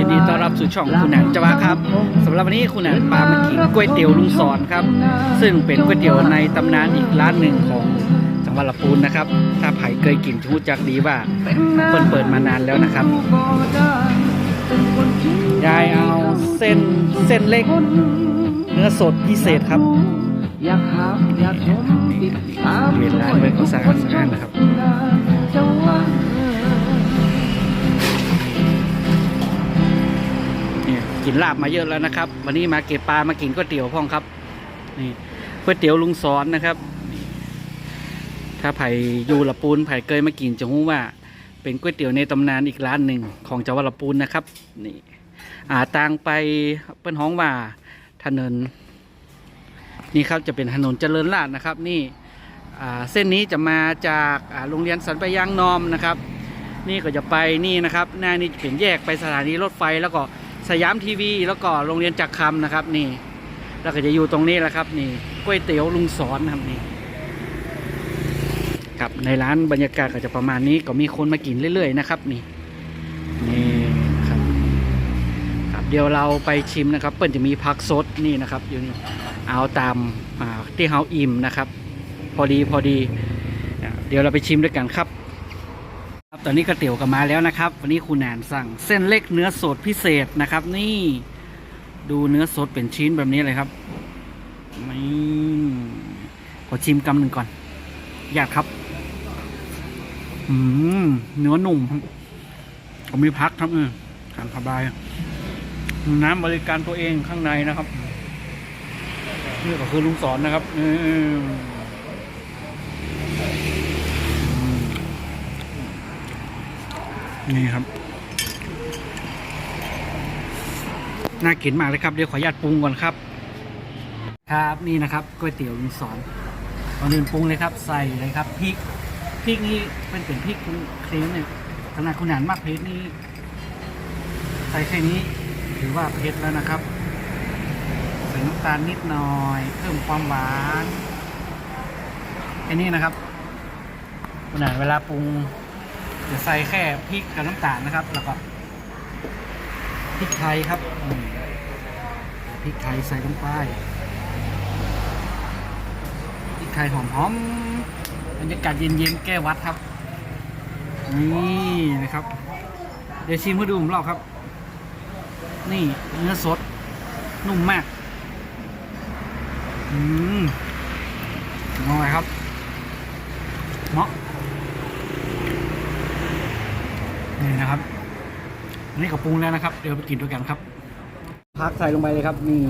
ยินดีต้อนรับสู่ช่องคุณแหนนจะว่าครับสำหรับวันนี้คุณแหนนพามากินก๋วยเตี๋ยวลุงสอนครับ ซึ่งเป็นก๋วยเตี๋ยวในตำนานอีกร้านหนึ่งของจังหวัดลำพูนนะครับ ถ้าไผ่เคยกินจะรู้จักดีว่าเปิดเปิดมานานแล้วนะครับยายเอาเส้นเส้นเล็ก เนื้อสดพิเศษครับอยากหาอยากชมติดตามเวลาเมื่อเขาสั่งอาหารนะครับ กินลาบมาเยอะแล้วนะครับ วันนี้มาเก็บปลามากินก๋วยเตี๋ยวพ่องครับนี่ก๋วยเตี๋ยวลุงสอนนะครับนี่ถ้าไผ่อยู่ละปูนไผ่เคยมากินจะรู้ว่า เป็นก๋วยเตี๋ยวในตำนานอีกร้านหนึ่งของจังหวัดละปูนนะครับนี่อ่าต่างไปเปิ้นห้องว่าถนนนี่ครับจะเป็นถนนเจริญราษนะครับ นี่อ่าเส้นนี้จะมาจากโรงเรียนสันปยางนอมนะครับ นี่ก็จะไปนี่นะครับ หน้านี่จะเป็นแยกไปสถานีรถไฟแล้วก็ สยามทีวี แล้วก็โรงเรียนจักรคำนะครับ นี่ แล้วก็จะอยู่ตรงนี้แหละครับ นี่ก๋วยเตี๋ยวลุงสอนครับนี่ครับในร้านบรรยากาศก็จะประมาณนี้ก็มีคนมากินเรื่อยๆนะครับ นี่นี่ครับครับเดี๋ยวเราไปชิมนะครับ เปิ้ลจะมีผักสดนี่นะครับอยู่นี่เอาตามที่เฮาอิ่มนะครับ พอดีพอดี เดี๋ยวเราไปชิมด้วยกันครับ ตอนนี้ก๋วยเตี๋ยวก็มาแล้วนะครับ วันนี้คุณแหนนสั่งเส้นเล็กเนื้อสดพิเศษนะครับ นี่ดูเนื้อสดเป็นชิ้นแบบนี้เลยครับนี่ขอชิมกำหนึ่งก่อน อยากครับ อืมเนื้อหนุ่มผมมีพักครับเออทานสบาย น้ำบริการตัวเองข้างในนะครับนี่ก็คือลุงสอนนะครับ อืม นี่ครับ น่ากินมากเลยครับ เดี๋ยวขออนุญาตปรุงก่อนครับ ครับนี่นะครับก๋วยเตี๋ยวลุงสอนก่อนอื่นปรุงเลยครับ ใส่เลยครับพริกพริกนี่เป็นเป็นพริกครีมเนี่ยขนาดคุณหนานมากพริกนี่ใส่แค่นี้ถือว่าเผ็ดแล้วนะครับใส่น้ำตาลนิดหน่อย เพิ่มความหวานแค่นี้นะครับขนาดเวลาปรุง จะใส่แค่พริกกับน้ำตาลนะครับ แล้วก็พริกไทยครับพริกไทยใส่ลงไปพริกไทยหอมๆบรรยากาศเย็นๆแก้วัดครับ นี่นะครับ เดี๋ยวชิมให้ดูผมรอบครับ นี่เนื้อสด นุ่มมาก อืมอร่อยครับเหมาะ นี่นะครับอันนี้ก็ปรุงแล้วนะครับ เดี๋ยวไปกินด้วยกันครับพักใส่ลงไปเลยครับ นี่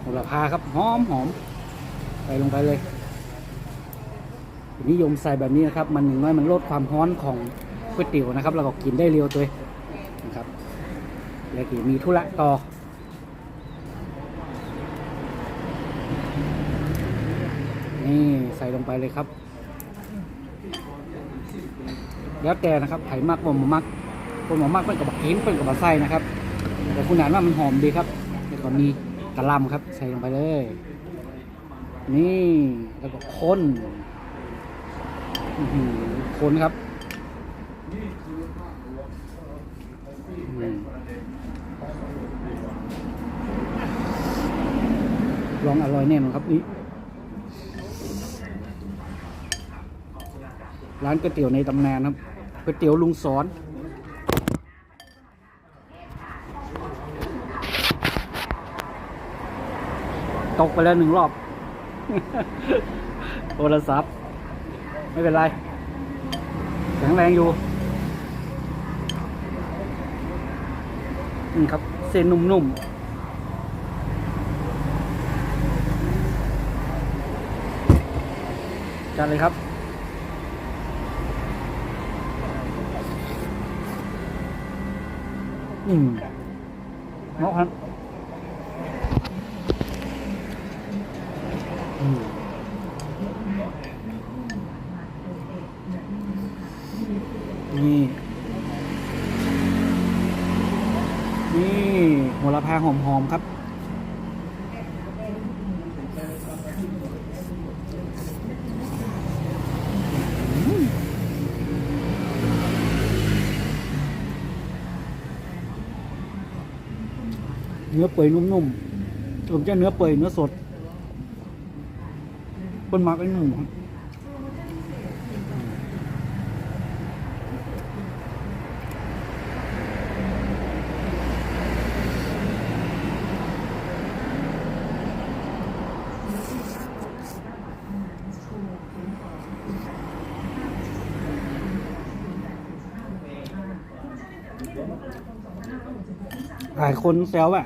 โหระพาครับหอมหอมใส่ลงไปเลยนิยมใส่แบบนี้นะครับ มันอย่างน้อยมันลดความร้อนของก๋วยเตี๋ยวนะครับ แล้วก็กินได้เร็วตัวนะครับแล้วก็มีธุระต่อนี่ใส่ลงไปเลยครับ แล้วแต่นะครับไผ่มากบ่มมักบ่มมักเป็นกับบักกินเป็นกับบักไส้นะครับ แต่คุณอานว่ามันหอมดีครับแล้วก็มีกระลำครับ ใส่ลงไปเลย นี่แล้วก็คนอื้อหือคนครับอลองอร่อยแน่นอนครับนี่ร้านก๋วยเตี๋ยวในตำนานครับ ก๋วยเตี๋ยวลุงสอน ตกไปแล้วหนึ่งรอบโทรศัพท์ ไม่เป็นไรแข็งแรงอยู่นี่ครับ เส้นนุ่มๆจัดเลยครับ อืมเนาะครับอืมนี่ นี่โหระพาหอมๆครับ เนื้อเปื่อยนุ่มๆผมจะเนื้อเปื่อยเนื้อสดคนมักไอ้หนูหลายคนแซวว่า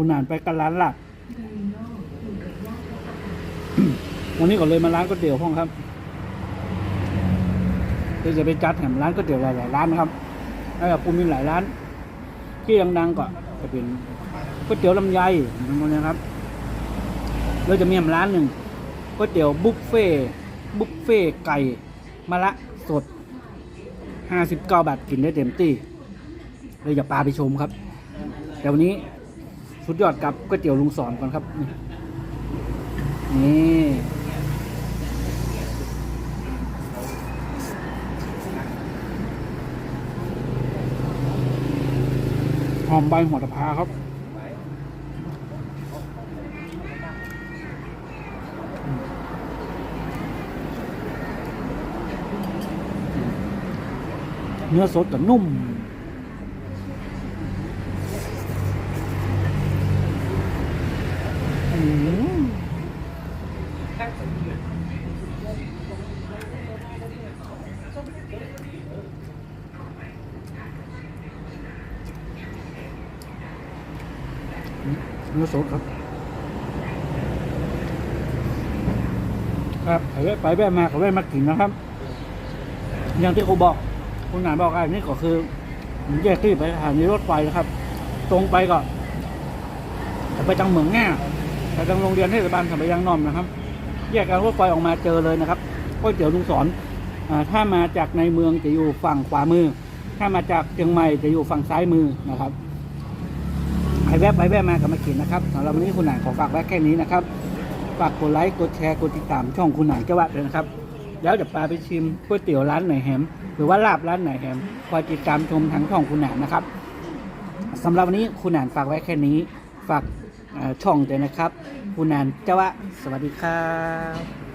คุณอ่านไปกันร้านหลักวันนี้ก็เลยมาร้านก๋วยเตี๋ยวห้องครับเดี๋ยวจะไปจัดแถมร้านก๋วยเตี๋ยวหลายๆร้านครับแล้วก็ปูมีหลายร้าน ที่ดังๆก็จะเป็นก๋วยเตี๋ยวลำไยตรงนี้ครับแล้วจะมีอีกร้านหนึ่งก๋วยเตี๋ยวบุฟเฟ่บุฟเฟ่ไก่มะละสดห้าสิบเก้าบาทกินได้เต็มที่เลยจะปาไปชมครับแต่วันนี้ สุดยอดกับก๋วยเตี๋ยวลุงสอนก่อนครับ นี่นี่หอมใบหัวตะพาครับเนื้อสดแต่นุ่ม เนื้อสดครับ ครับไปแวะไปแวะมาก็แวะมากินนะครับ อย่างที่ครูบอกคุณหนานบอกอันนี้ก็คือแยกที่ไปสถานีรถไฟนะครับ ตรงไปก็ไปจังเหมืองแง่ไปจังโรงเรียนเทศบาลสัมปยังนอมนะครับ แยกการรถไฟออกมาเจอเลยนะครับก๋วยเตี๋ยวลุงสอนอถ้ามาจากในเมืองจะอยู่ฝั่งขวามือ ถ้ามาจากเชียงใหม่จะอยู่ฝั่งซ้ายมือนะครับไปแวะไปแวะมากับมากินนะครับสำหรับวันนี้คุณหนานขอฝากไว้แค่นี้นะครับฝากกดไลค์กดแชร์กดติดตามช่องคุณหนานเจ้วัดเลยนะครับแล้วเดี๋ยวปาไปชิมก๋วยเตี๋ยวร้านไหนแฮมหรือว่าลาบร้านไหนแฮมคอยติดตามชมทางช่องคุณหนานนะครับสำหรับวันนี้คุณหนานฝากไว้แค่นี้ฝากช่องด้วยนะครับ คุณนันเจ้าวะสวัสดีครับ